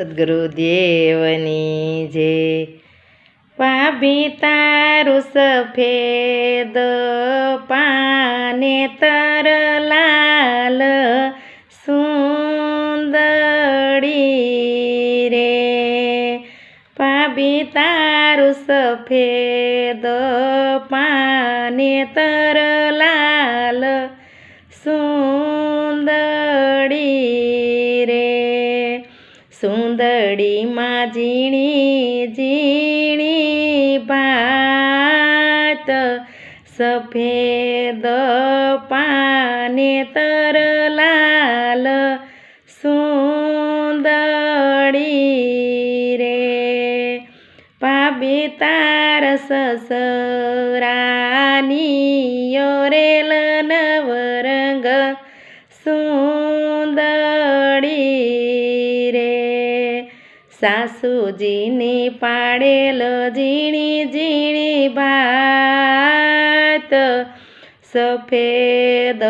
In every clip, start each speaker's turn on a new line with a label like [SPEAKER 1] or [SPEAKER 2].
[SPEAKER 1] સદગુરુદેવની જે પાભી તારું સફેદ પાને તર લાલ સુંદડી રે. પાભી તારું સફેદ પાને તર લાલ સુંદડી સફેદ પાને તર લાલ સુંદડી રે. પાબી તાર સસરાની સાસુજીની પાડેલ ઝીણી ઝીણી ભાત. સફેદ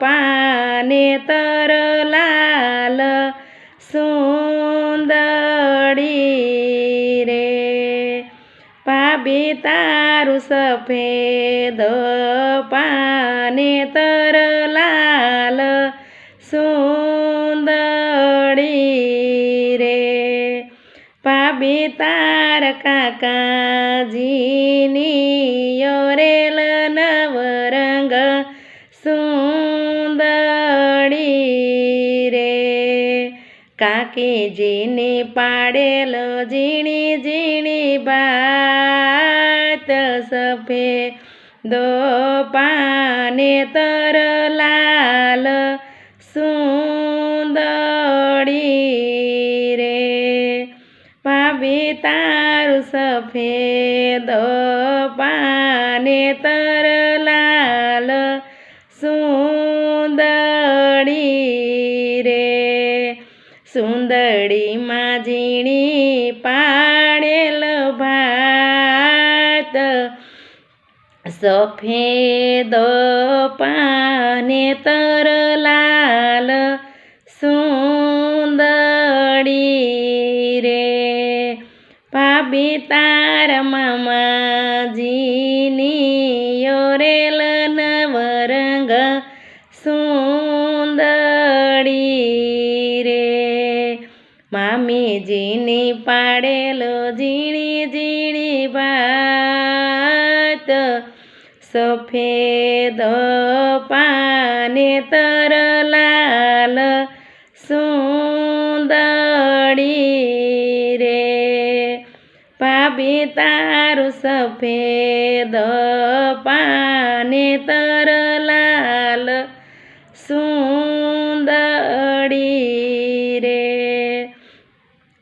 [SPEAKER 1] પાને તર લાલ સુંદડી રે. પાબી તારું સફેદ પાને તર લાલ સુંદડી પાબી તાર કાકાજીની યોરેલ નવરંગ સુંદડી રે. કાકીજીને પાડેલ ઝીણી ઝીણી બાત સફેદ પાને તર લાલ ભાભી તારું સફેદ પાને તર લાલ સુંદડી રે. સુંદડીમાં ઝીણી પાડેલ ભાત સફેદ પાને તર લાલ સુંદડી ભાભી તાર મામાજીની યોરેલ નવરંગ સુંદડી રે. મામીજીની પાડેલો ઝીણી ઝીણી ભાત સફેદ પાને તર લાલ ભાભી તારું સફેદ પાને તર લાલ સુંદડી રે.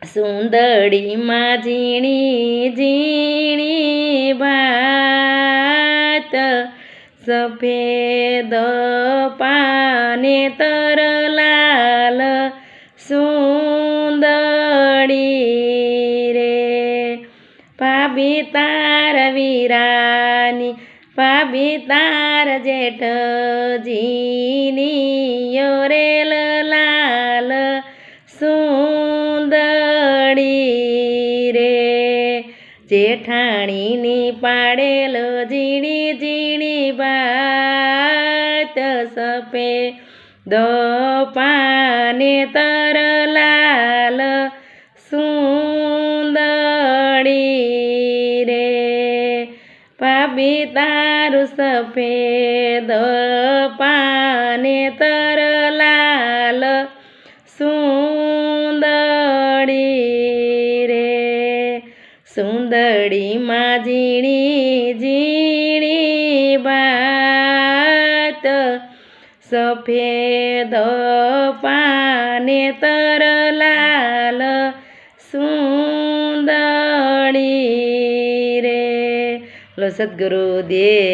[SPEAKER 1] સુંદડીમાં ઝીણી ઝીણી ભાત સફેદ પાને તર લાલ ભાભી તાર વીરાની ભાભી જેઠજીની યોરેલ લાલ સુંદડી રે. જેઠાણીની પાડેલ ઝીણી ઝીણી બાત સપે દો પાને તર લાલ સુંદડી ભાભી તારું સફેદ પાને તર લાલ સુંદડી રે. સુંદડીમાં ઝીણી ઝીણી બાત સફેદ પાને તર લાલ સુંદડી સદગુરુદેવ